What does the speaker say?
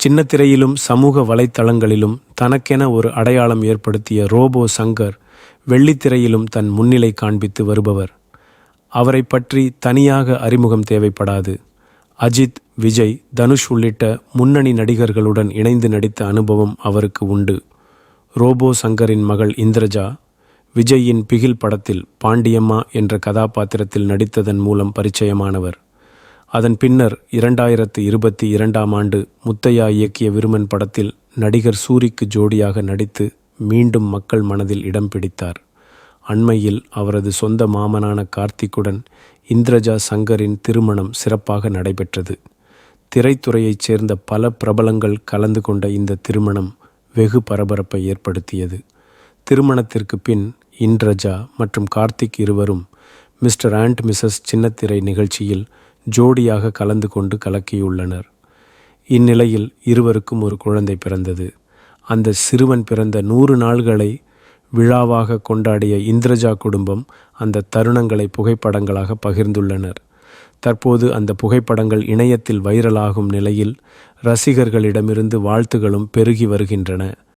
சின்னத்திரையிலும் சமூக வலைத்தளங்களிலும் தனக்கென ஒரு அடையாளம் ஏற்படுத்திய ரோபோ சங்கர் வெள்ளித்திரையிலும் தன் முன்னிலை காண்பித்து வருபவர். அவரை பற்றி தனியாக அறிமுகம் தேவைப்படாது. அஜித் விஜய் தனுஷ் உள்ளிட்ட முன்னணி நடிகர்களுடன் இணைந்து நடித்த அனுபவம் அவருக்கு உண்டு. ரோபோ சங்கரின் மகள் இந்திரஜா விஜயின் பிகில் படத்தில் பாண்டியம்மா என்ற கதாபாத்திரத்தில் நடித்ததன் மூலம் பரிச்சயமானவர். அதன் பின்னர் இரண்டாயிரத்து இருபத்தி இரண்டாம் ஆண்டு முத்தையா இயக்கிய விருமன் படத்தில் நடிகர் சூரிக்கு ஜோடியாக நடித்து மீண்டும் மக்கள் மனதில் இடம் பிடித்தார். அண்மையில் அவரது சொந்த மாமனான கார்த்திக்குடன் இந்திரஜா சங்கரின் திருமணம் சிறப்பாக நடைபெற்றது. திரைத்துறையைச் சேர்ந்த பல பிரபலங்கள் கலந்து கொண்ட இந்த திருமணம் வெகு பரபரப்பை ஏற்படுத்தியது. திருமணத்திற்கு பின் இந்திரஜா மற்றும் கார்த்திக் இருவரும் மிஸ்டர் அண்ட் மிஸ்ஸஸ் சின்னத்திரை நிகழ்ச்சியில் ஜோடியாக கலந்து கொண்டு கலக்கியுள்ளனர். இந்நிலையில் இருவருக்கும் ஒரு குழந்தை பிறந்தது. அந்த சிறுவன் பிறந்த நூறு நாள்களை விழாவாக கொண்டாடிய இந்திரஜா குடும்பம் அந்த தருணங்களை புகைப்படங்களாக பகிர்ந்துள்ளனர். தற்போது அந்த புகைப்படங்கள் இணையத்தில் வைரலாகும் நிலையில் ரசிகர்களிடமிருந்து வாழ்த்துகளும் பெருகி வருகின்றன.